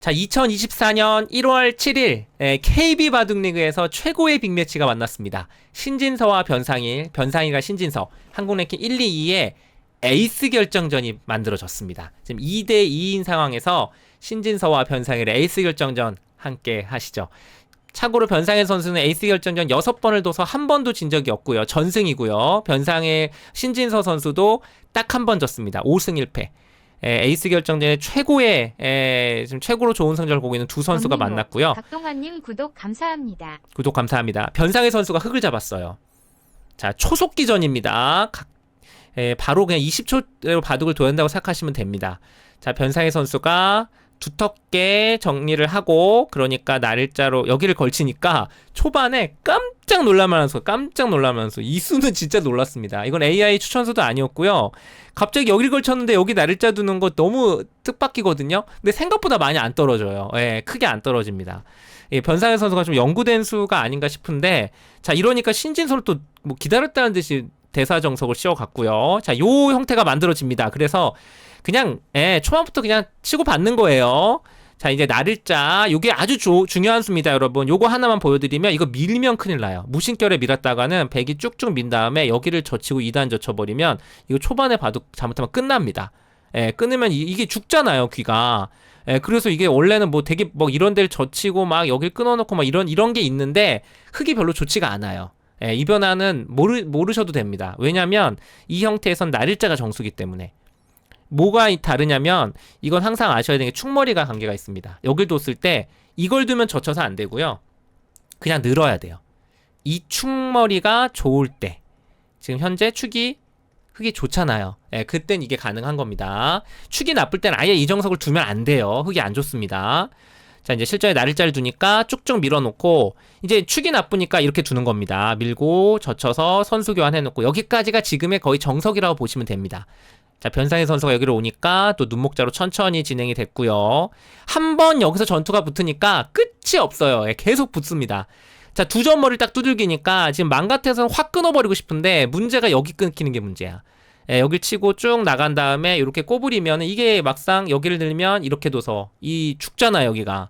자, 2024년 1월 7일 KB 바둑리그에서 최고의 빅매치가 만났습니다. 신진서와 변상일, 변상일과 신진서, 한국 랭킹 1, 2위의 에이스 결정전이 만들어졌습니다. 지금 2대 2인 상황에서 신진서와 변상일의 에이스 결정전 함께 하시죠. 참고로 변상일 선수는 에이스 결정전 6번을 둬서 한 번도 진 적이 없고요. 전승이고요. 변상일 신진서 선수도 딱 한 번 졌습니다. 5승 1패. 에, 에이스 결정전에 최고의 에, 지금 최고로 좋은 성적을 보고 있는 두 선수가 권민호, 만났고요. 박동환님 구독 감사합니다. 구독 감사합니다. 변상의 선수가 흙을 잡았어요. 자, 초속기전입니다. 각- 에, 바로 그냥 20초대로 바둑을 한다고 생각하시면 됩니다. 자, 변상의 선수가 두텁게 정리를 하고 그러니까 날일자로 여기를 걸치니까 초반에 깜짝 놀라면서 깜짝 놀라면서 이수는 진짜 놀랐습니다. 이건 AI 추천수도 아니었고요. 갑자기 여기를 걸쳤는데 여기 날일자 두는 거 너무 뜻밖이거든요. 근데 생각보다 많이 안 떨어져요. 예, 크게 안 떨어집니다. 예, 변상현 선수가 좀 연구된 수가 아닌가 싶은데 자 이러니까 신진서를 또 뭐 기다렸다는 듯이 대사 정석을 씌워갔고요. 자, 요 형태가 만들어집니다. 그래서 그냥 예, 초반부터 그냥 치고 받는 거예요. 자, 이제 날일자 요게 아주 조- 중요한 수입니다, 여러분. 요거 하나만 보여드리면 이거 밀면 큰일 나요. 무신결에 밀었다가는 백이 쭉쭉 민 다음에 여기를 젖히고 2단 젖혀버리면 이거 초반에 봐도 잘못하면 끝납니다. 예, 끊으면 이, 게 죽잖아요, 귀가. 예, 그래서 이게 원래는 뭐 되게 뭐 이런 데를 젖히고 막 여길 끊어놓고 막 이런 이런 게 있는데 흙이 별로 좋지가 않아요. 예, 이 변화는 모르 모르셔도 됩니다. 왜냐하면 이 형태에선 날일자가 정수기 때문에 뭐가 이- 다르냐면 이건 항상 아셔야 되는 게 충머리가 관계가 있습니다. 여길 뒀을 때 이걸 두면 젖혀서 안 되고요. 그냥 늘어야 돼요. 이 충머리가 좋을 때 지금 현재 축이 흙이 좋잖아요. 예, 그땐 이게 가능한 겁니다. 축이 나쁠 땐 아예 이 정석을 두면 안 돼요. 흙이 안 좋습니다. 자, 이제 실전에 날일자를 두니까 쭉쭉 밀어놓고, 이제 축이 나쁘니까 이렇게 두는 겁니다. 밀고, 젖혀서 선수 교환해놓고, 여기까지가 지금의 거의 정석이라고 보시면 됩니다. 자, 변상의 선수가 여기로 오니까 또 눈목자로 천천히 진행이 됐고요. 한 번 여기서 전투가 붙으니까 끝이 없어요. 예, 계속 붙습니다. 자, 두 점 머리를 딱 두들기니까 지금 맘 같아서는 확 끊어버리고 싶은데 문제가 여기 끊기는 게 문제야. 예, 여길 치고 쭉 나간 다음에 이렇게 꼬부리면 이게 막상 여기를 들면 이렇게 둬서 이 죽잖아 여기가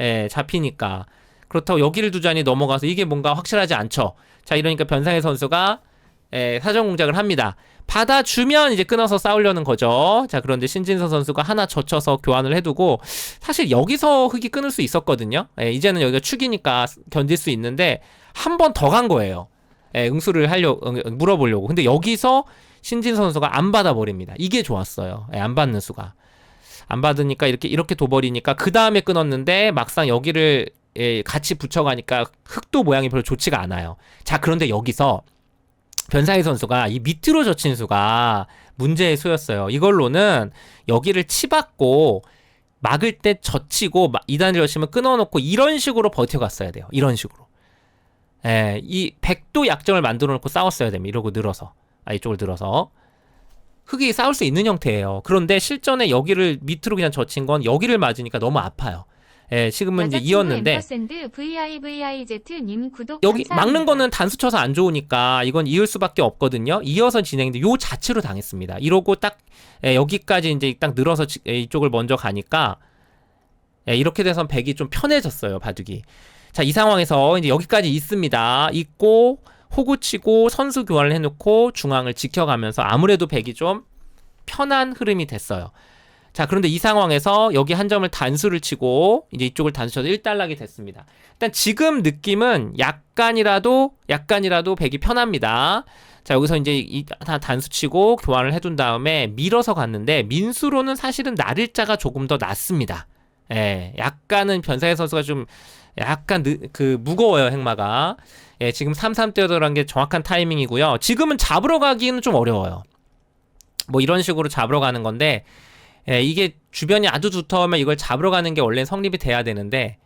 예, 잡히니까 그렇다고 여기를 두자니 넘어가서 이게 뭔가 확실하지 않죠. 자 이러니까 변상의 선수가 예, 사전 공작을 합니다. 받아주면 이제 끊어서 싸우려는 거죠. 자 그런데 신진서 선수가 하나 젖혀서 교환을 해두고 사실 여기서 흙이 끊을 수 있었거든요. 예, 이제는 여기가 축이니까 견딜 수 있는데 한 번 더 간 거예요. 예, 응수를 하려 응, 물어보려고. 근데 여기서 신진 선수가 안 받아버립니다. 이게 좋았어요. 예, 안 받는 수가. 안 받으니까 이렇게 이렇게 둬버리니까 그 다음에 끊었는데 막상 여기를 예, 같이 붙여가니까 흑도 모양이 별로 좋지가 않아요. 자 그런데 여기서 변상희 선수가 이 밑으로 젖힌 수가 문제의 수였어요. 이걸로는 여기를 치받고 막을 때 젖히고 마- 이단을 젖히면 끊어놓고 이런 식으로 버텨갔어야 돼요. 이런 식으로. 예, 이 백도 약정을 만들어 놓고 싸웠어야 됩니다. 이러고 늘어서. 아, 이쪽을 늘어서. 흙이 싸울 수 있는 형태예요. 그런데 실전에 여기를 밑으로 그냥 젖힌 건 여기를 맞으니까 너무 아파요. 예, 지금은 이제 이었는데 여기. 막는 거는 단수 쳐서 안 좋으니까 이건 이을 수밖에 없거든요. 이어서 진행인데 요 자체로 당했습니다. 이러고 딱 예, 여기까지 이제 딱 늘어서 지- 예, 이쪽을 먼저 가니까 예, 이렇게 돼서 백이 좀 편해졌어요. 바둑이. 자, 이 상황에서 이제 여기까지 있습니다. 있고 호구 치고 선수 교환을 해놓고 중앙을 지켜가면서 아무래도 백이 좀 편한 흐름이 됐어요. 자, 그런데 이 상황에서 여기 한 점을 단수를 치고 이제 이쪽을 단수 쳐서 1달락이 됐습니다. 일단 지금 느낌은 약간이라도 약간이라도 백이 편합니다. 자, 여기서 이제 이 단수 치고 교환을 해둔 다음에 밀어서 갔는데 민수로는 사실은 날일자가 조금 더 낫습니다. 예, 약간은 변사의 선수가 좀 약간 느, 그 무거워요 행마가. 예, 지금 3-3 뛰어들어간 게 정확한 타이밍이고요. 지금은 잡으러 가기는 좀 어려워요. 뭐 이런 식으로 잡으러 가는 건데 예, 이게 주변이 아주 두터우면 이걸 잡으러 가는 게 원래 성립이 돼야 되는데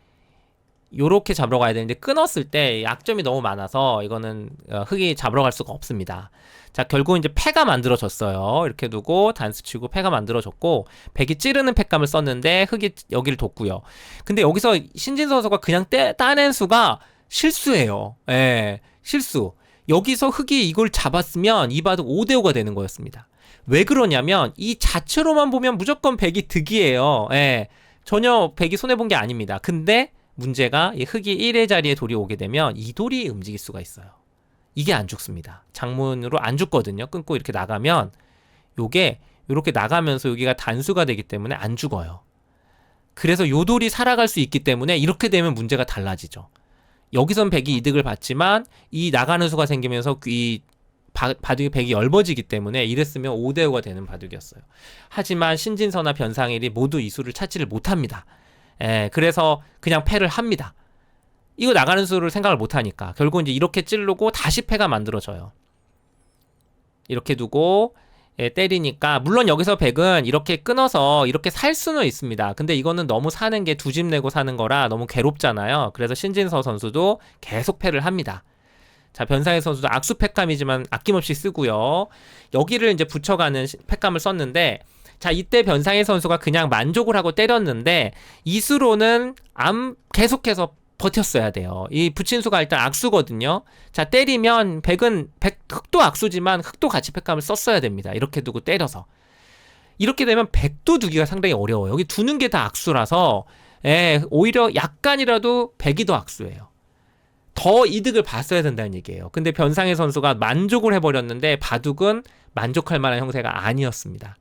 요렇게 잡으러 가야 되는데 끊었을 때 약점이 너무 많아서 이거는 어, 흙이 잡으러 갈 수가 없습니다. 자 결국 이제 패가 만들어졌어요. 이렇게 두고 단수 치고 패가 만들어졌고 백이 찌르는 팩감을 썼는데 흙이 여기를 뒀고요. 근데 여기서 신진 선수가 그냥 떼, 따낸 수가 실수예요. 예, 실수. 여기서 흙이 이걸 잡았으면 이 바둑 5대5가 되는 거였습니다. 왜 그러냐면 이 자체로만 보면 무조건 백이 득이에요. 예. 전혀 백이 손해 본 게 아닙니다. 근데 문제가 이 흑이 1의 자리에 돌이 오게 되면 이 돌이 움직일 수가 있어요. 이게 안 죽습니다. 장문으로 안 죽거든요. 끊고 이렇게 나가면 요게 이렇게 나가면서 여기가 단수가 되기 때문에 안 죽어요. 그래서 요 돌이 살아갈 수 있기 때문에 이렇게 되면 문제가 달라지죠. 여기선 백이 이득을 받지만 이 나가는 수가 생기면서 이 바, 바둑이 백이 넓어지기 때문에 이랬으면 5대5가 되는 바둑이었어요. 하지만 신진서나 변상일이 모두 이 수를 찾지를 못합니다. 예, 그래서 그냥 패를 합니다. 이거 나가는 수를 생각을 못하니까 결국 이제 이렇게 찌르고 다시 패가 만들어져요. 이렇게 두고 예, 때리니까 물론 여기서 백은 이렇게 끊어서 이렇게 살 수는 있습니다. 근데 이거는 너무 사는 게 두 집 내고 사는 거라 너무 괴롭잖아요. 그래서 신진서 선수도 계속 패를 합니다. 자, 변상의 선수도 악수 팩감이지만 아낌없이 쓰고요. 여기를 이제 붙여가는 시- 팩감을 썼는데 자, 이때 변상의 선수가 그냥 만족을 하고 때렸는데 이수로는 암 계속해서 버텼어야 돼요. 이 붙인 수가 일단 악수거든요. 자, 때리면 백은 백 흑도 악수지만 흑도 같이 팩감을 썼어야 됩니다. 이렇게 두고 때려서. 이렇게 되면 백도 두기가 상당히 어려워요. 여기 두는 게 다 악수라서 예, 오히려 약간이라도 백이 더 악수예요. 더 이득을 봤어야 된다는 얘기예요. 근데 변상의 선수가 만족을 해버렸는데 바둑은 만족할 만한 형태가 아니었습니다.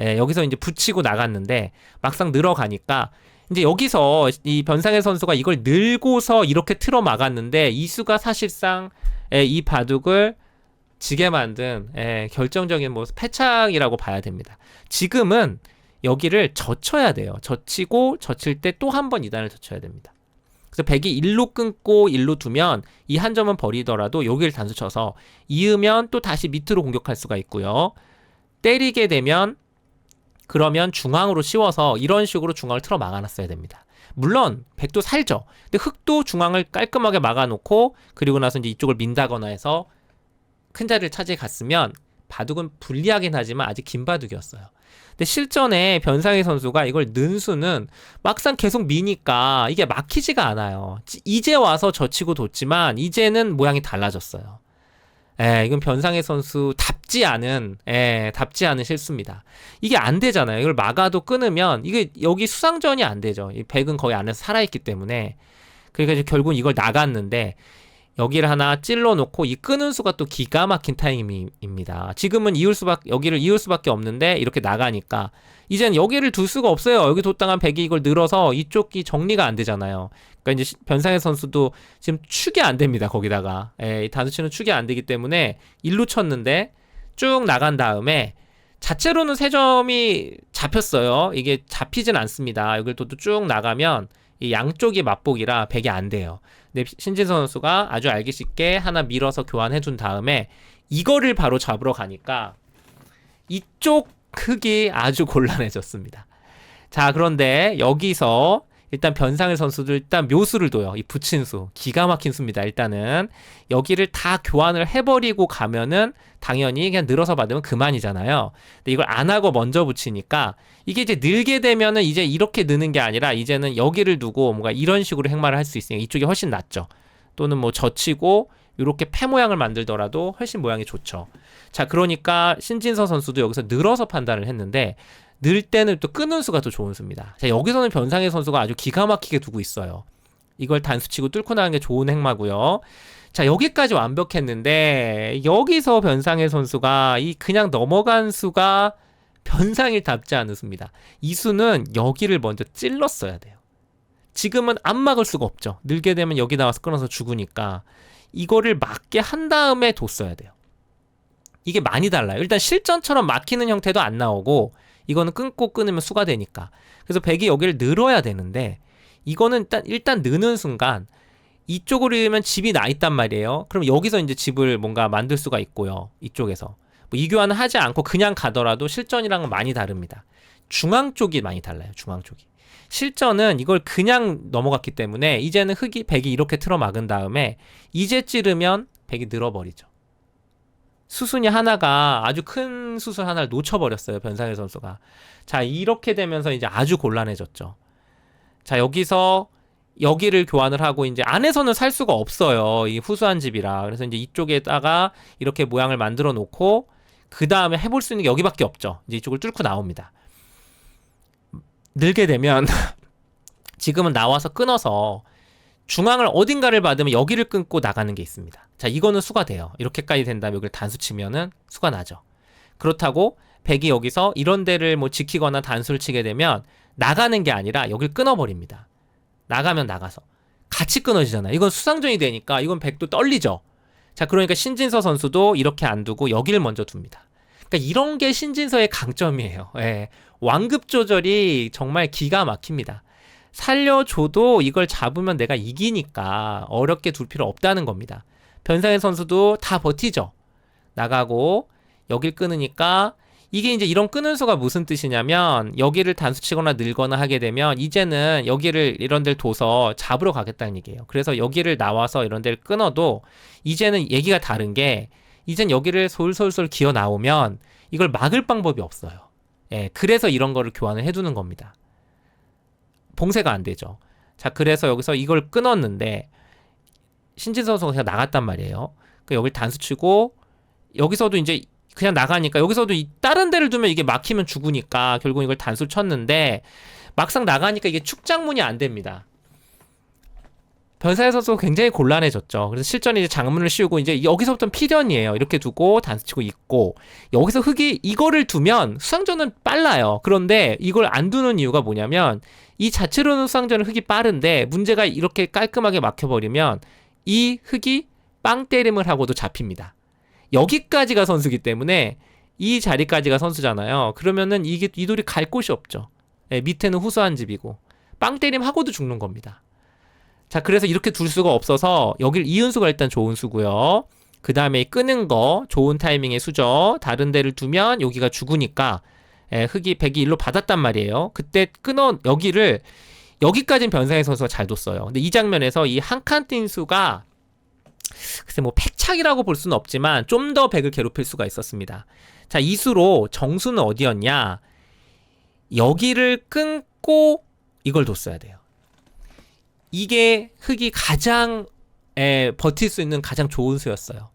예, 여기서 이제 붙이고 나갔는데 막상 늘어가니까 이제 여기서 이 변상의 선수가 이걸 늘고서 이렇게 틀어 막았는데 이수가 사실상 예, 이 바둑을 지게 만든 예, 결정적인 뭐 패착이라고 봐야 됩니다. 지금은 여기를 젖혀야 돼요. 젖히고 젖힐 때 또 한 번 이단을 젖혀야 됩니다. 그래서 백이 일로 끊고 일로 두면 이 한 점은 버리더라도 여기를 단수 쳐서 이으면 또 다시 밑으로 공격할 수가 있고요. 때리게 되면 그러면 중앙으로 씌워서 이런 식으로 중앙을 틀어 막아놨어야 됩니다. 물론 백도 살죠. 근데 흑도 중앙을 깔끔하게 막아놓고 그리고 나서 이제 이쪽을 민다거나 해서 큰 자리를 차지해 갔으면 바둑은 불리하긴 하지만 아직 긴 바둑이었어요. 근데 실전에 변상희 선수가 이걸 는 수는 막상 계속 미니까 이게 막히지가 않아요. 지- 이제 와서 젖히고 뒀지만 이제는 모양이 달라졌어요. 예, 이건 변상희 선수 답지 않은, 예, 답지 않은 실수입니다. 이게 안 되잖아요. 이걸 막아도 끊으면 이게 여기 수상전이 안 되죠. 이 백은 거의 안에서 살아있기 때문에. 그러니까 이제 결국은 이걸 나갔는데 여기를 하나 찔러 놓고 이 끄는 수가 또 기가 막힌 타이밍입니다. 지금은 이을 수밖 여기를 이을 수밖에 없는데 이렇게 나가니까 이젠 여기를 둘 수가 없어요. 여기 뒀다간 백이 이걸 늘어서 이쪽이 정리가 안 되잖아요. 그러니까 이제 시- 변상의 선수도 지금 축이 안 됩니다. 거기다가 예, 이 단수치는 축이 안 되기 때문에 일로 쳤는데 쭉 나간 다음에 자체로는 세 점이 잡혔어요. 이게 잡히진 않습니다. 여기를 또 쭉 나가면 이 양쪽이 맞복이라 백이 안 돼요. 근데 신진선 선수가 아주 알기 쉽게 하나 밀어서 교환해 준 다음에 이거를 바로 잡으러 가니까 이쪽 흙이 아주 곤란해졌습니다. 자, 그런데 여기서 일단 변상일 선수도 일단 묘수를 둬요. 이 붙인 수. 기가 막힌 수입니다. 일단은 여기를 다 교환을 해버리고 가면은 당연히 그냥 늘어서 받으면 그만이잖아요. 근데 이걸 안 하고 먼저 붙이니까 이게 이제 늘게 되면은 이제 이렇게 느는 게 아니라 이제는 여기를 두고 뭔가 이런 식으로 행마를 할 수 있으니까 이쪽이 훨씬 낫죠. 또는 뭐 젖히고 이렇게 패 모양을 만들더라도 훨씬 모양이 좋죠. 자, 그러니까 신진서 선수도 여기서 늘어서 판단을 했는데 늘 때는 또 끄는 수가 더 좋은 수입니다. 자, 여기서는 변상의 선수가 아주 기가 막히게 두고 있어요. 이걸 단수치고 뚫고 나가는 게 좋은 행마고요. 자, 여기까지 완벽했는데 여기서 변상의 선수가 이 그냥 넘어간 수가 변상일 답지 않은 수입니다. 이 수는 여기를 먼저 찔렀어야 돼요. 지금은 안 막을 수가 없죠. 늘게 되면 여기 나와서 끊어서 죽으니까 이거를 막게 한 다음에 뒀어야 돼요. 이게 많이 달라요. 일단 실전처럼 막히는 형태도 안 나오고 이거는 끊고 끊으면 수가 되니까. 그래서 백이 여기를 늘어야 되는데 이거는 일단 일단 느는 순간 이쪽으로 이으면 집이 나 있단 말이에요. 그럼 여기서 이제 집을 뭔가 만들 수가 있고요. 이쪽에서 뭐 이교환을 하지 않고 그냥 가더라도 실전이랑은 많이 다릅니다. 중앙 쪽이 많이 달라요. 중앙 쪽이. 실전은 이걸 그냥 넘어갔기 때문에 이제는 흑이 백이 이렇게 틀어 막은 다음에 이제 찌르면 백이 늘어버리죠. 수순이 하나가 아주 큰 수순 하나를 놓쳐버렸어요. 변상일 선수가. 자, 이렇게 되면서 이제 아주 곤란해졌죠. 자, 여기서 여기를 교환을 하고 이제 안에서는 살 수가 없어요. 이 후수한 집이라. 그래서 이제 이쪽에다가 이렇게 모양을 만들어 놓고 그 다음에 해볼 수 있는 게 여기밖에 없죠. 이제 이쪽을 뚫고 나옵니다. 늘게 되면 지금은 나와서 끊어서 중앙을 어딘가를 받으면 여기를 끊고 나가는 게 있습니다. 자, 이거는 수가 돼요. 이렇게까지 된다면 여기를 단수 치면은 수가 나죠. 그렇다고 백이 여기서 이런 데를 뭐 지키거나 단수를 치게 되면 나가는 게 아니라 여기를 끊어버립니다. 나가면 나가서. 같이 끊어지잖아요. 이건 수상전이 되니까 이건 백도 떨리죠. 자, 그러니까 신진서 선수도 이렇게 안 두고 여기를 먼저 둡니다. 그러니까 이런 게 신진서의 강점이에요. 예. 완급 조절이 정말 기가 막힙니다. 살려줘도 이걸 잡으면 내가 이기니까 어렵게 둘 필요 없다는 겁니다. 변상의 선수도 다 버티죠. 나가고 여길 끊으니까 이게 이제 이런 끊은 수가 무슨 뜻이냐면 여기를 단수치거나 늘거나 하게 되면 이제는 여기를 이런 데를 둬서 잡으러 가겠다는 얘기예요. 그래서 여기를 나와서 이런 데를 끊어도 이제는 얘기가 다른 게 이젠 여기를 솔솔솔 기어 나오면 이걸 막을 방법이 없어요. 예, 그래서 이런 거를 교환을 해두는 겁니다. 봉쇄가 안 되죠. 자, 그래서 여기서 이걸 끊었는데 신진 선수가 그냥 나갔단 말이에요. 그 여길 단수 치고 여기서도 이제 그냥 나가니까 여기서도 이 다른 데를 두면 이게 막히면 죽으니까 결국 이걸 단수 쳤는데 막상 나가니까 이게 축장문이 안 됩니다. 변사의 선수가 굉장히 곤란해졌죠. 그래서 실전에 이제 장문을 씌우고 이제 여기서부터 필연이에요. 이렇게 두고 단수 치고 있고 여기서 흙이 이거를 두면 수상전은 빨라요. 그런데 이걸 안 두는 이유가 뭐냐면 이 자체로는 수상전은 흙이 빠른데 문제가 이렇게 깔끔하게 막혀버리면 이 흙이 빵 때림을 하고도 잡힙니다. 여기까지가 선수기 때문에 이 자리까지가 선수잖아요. 그러면은 이게 이 돌이 갈 곳이 없죠. 예, 밑에는 후수한 집이고 빵 때림 하고도 죽는 겁니다. 자, 그래서 이렇게 둘 수가 없어서 여길 이은수가 일단 좋은 수고요. 그 다음에 끄는 거 좋은 타이밍의 수죠. 다른 데를 두면 여기가 죽으니까 예, 흙이 백이 일로 받았단 말이에요. 그때 끊어 여기를 여기까지는 변상의 선수가 잘 뒀어요. 근데 이 장면에서 이 한칸 뛴 수가 글쎄 뭐 패착이라고 볼 수는 없지만 좀 더 백을 괴롭힐 수가 있었습니다. 자, 이 수로 정수는 어디였냐? 여기를 끊고 이걸 뒀어야 돼요. 이게 흙이 가장 에, 버틸 수 있는 가장 좋은 수였어요.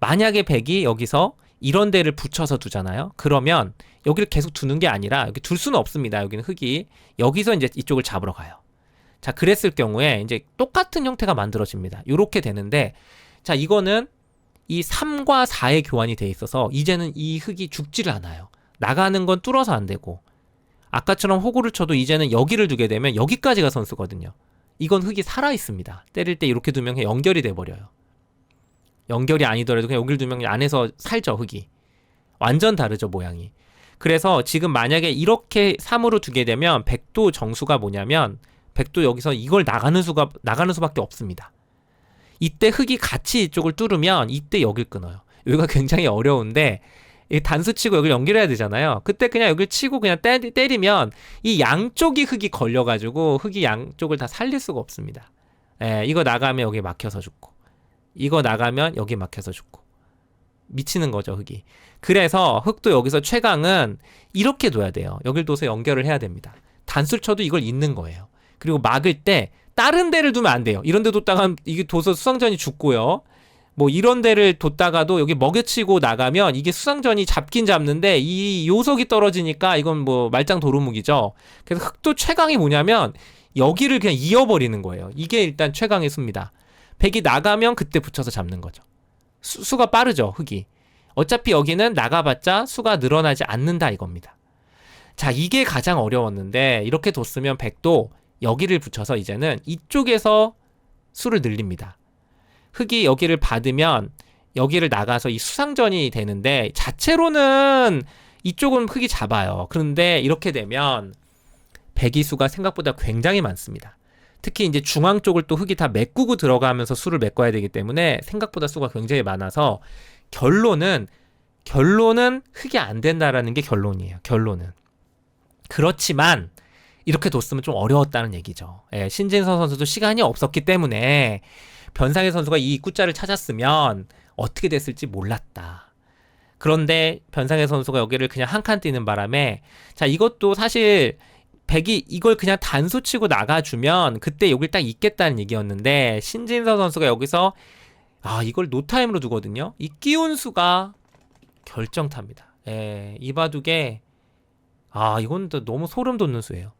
만약에 백이 여기서 이런 데를 붙여서 두잖아요. 그러면 여기를 계속 두는 게 아니라 여기 둘 수는 없습니다. 여기는 흙이 여기서 이제 이쪽을 잡으러 가요. 자, 그랬을 경우에 이제 똑같은 형태가 만들어집니다. 요렇게 되는데 자, 이거는 이 3과 4의 교환이 돼 있어서 이제는 이 흙이 죽지를 않아요. 나가는 건 뚫어서 안 되고 아까처럼 호구를 쳐도 이제는 여기를 두게 되면 여기까지가 선수거든요. 이건 흙이 살아 있습니다. 때릴 때 이렇게 두면 그냥 연결이 돼 버려요. 연결이 아니더라도 그냥 여기를 두면 안에서 살죠, 흙이. 완전 다르죠, 모양이. 그래서 지금 만약에 이렇게 3으로 두게 되면 백도 정수가 뭐냐면 백도 여기서 이걸 나가는 수가 나가는 수밖에 없습니다. 이때 흙이 같이 이쪽을 뚫으면 이때 여길 끊어요. 여기가 굉장히 어려운데 이 단수 치고 여기를 연결해야 되잖아요. 그때 그냥 여기를 치고 그냥 때, 때리면 이 양쪽이 흙이 걸려가지고 흙이 양쪽을 다 살릴 수가 없습니다. 예, 이거 나가면 여기 막혀서 죽고 이거 나가면 여기 막혀서 죽고 미치는 거죠 흙이. 그래서 흙도 여기서 최강은 이렇게 둬야 돼요. 여길 둬서 연결을 해야 됩니다. 단수를 쳐도 이걸 잇는 거예요. 그리고 막을 때 다른 데를 두면 안 돼요. 이런 데 뒀다가 이게 둬서 수상전이 죽고요. 뭐 이런 데를 뒀다가도 여기 먹여치고 나가면 이게 수상전이 잡긴 잡는데 이 요석이 떨어지니까 이건 뭐 말짱 도루묵이죠. 그래서 흑도 최강이 뭐냐면 여기를 그냥 이어버리는 거예요. 이게 일단 최강의 수입니다. 백이 나가면 그때 붙여서 잡는 거죠. 수, 수가 빠르죠, 흑이. 어차피 여기는 나가봤자 수가 늘어나지 않는다 이겁니다. 자, 이게 가장 어려웠는데 이렇게 뒀으면 백도 여기를 붙여서 이제는 이쪽에서 수를 늘립니다. 흙이 여기를 받으면 여기를 나가서 이 수상전이 되는데 자체로는 이쪽은 흙이 잡아요. 그런데 이렇게 되면 배기수가 생각보다 굉장히 많습니다. 특히 이제 중앙 쪽을 또 흙이 다 메꾸고 들어가면서 수를 메꿔야 되기 때문에 생각보다 수가 굉장히 많아서 결론은 결론은 흙이 안 된다라는 게 결론이에요. 결론은 그렇지만 이렇게 뒀으면 좀 어려웠다는 얘기죠. 예, 신진서 선수도 시간이 없었기 때문에 변상의 선수가 이 입구자를 찾았으면 어떻게 됐을지 몰랐다. 그런데 변상의 선수가 여기를 그냥 한 칸 뛰는 바람에 자 이것도 사실 백이 이걸 그냥 단수 치고 나가주면 그때 여길 딱 있겠다는 얘기였는데 신진서 선수가 여기서 아 이걸 노타임으로 두거든요. 이 끼운 수가 결정탑니다. 예, 이 바둑에 아 이건 또 너무 소름 돋는 수예요.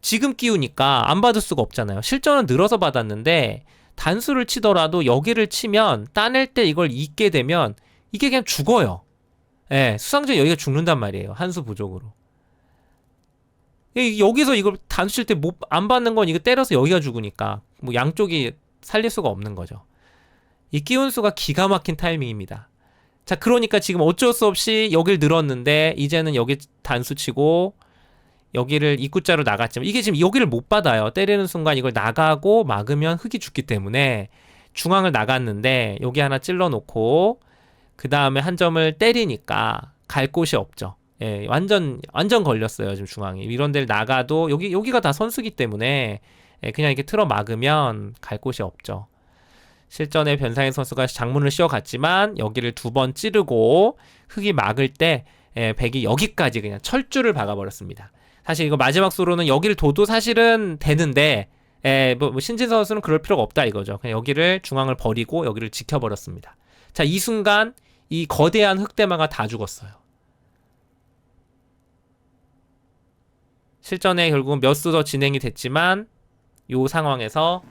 지금 끼우니까 안 받을 수가 없잖아요. 실전은 늘어서 받았는데 단수를 치더라도 여기를 치면 따낼 때 이걸 잊게 되면 이게 그냥 죽어요. 예, 수상전 여기가 죽는단 말이에요. 한 수 부족으로. 이- 여기서 이걸 단수 칠 때 못 안 받는 건 이거 때려서 여기가 죽으니까 뭐 양쪽이 살릴 수가 없는 거죠. 이 끼운 수가 기가 막힌 타이밍입니다. 자, 그러니까 지금 어쩔 수 없이 여길 늘었는데 이제는 여기 단수 치고 여기를 입구자로 나갔지만 이게 지금 여기를 못 받아요. 때리는 순간 이걸 나가고 막으면 흙이 죽기 때문에 중앙을 나갔는데 여기 하나 찔러 놓고 그 다음에 한 점을 때리니까 갈 곳이 없죠. 예, 완전 완전 걸렸어요 지금 중앙이 이런 데를 나가도 여기 여기가 다 선수기 때문에 예, 그냥 이렇게 틀어 막으면 갈 곳이 없죠. 실전에 변상현 선수가 장문을 씌워갔지만 여기를 두 번 찌르고 흙이 막을 때 예, 백이 여기까지 그냥 철줄을 박아버렸습니다. 사실 이거 마지막 수로는 여기를 둬도 사실은 되는데 예, 뭐, 뭐 신진 선수는 그럴 필요가 없다 이거죠. 그냥 여기를 중앙을 버리고 여기를 지켜버렸습니다. 자, 이 순간 이 거대한 흑대마가 다 죽었어요. 실전에 결국은 몇 수 더 진행이 됐지만 요 상황에서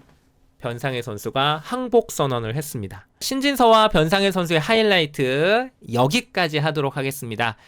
변상혜 선수가 항복 선언을 했습니다. 신진서와 변상혜 선수의 하이라이트 여기까지 하도록 하겠습니다.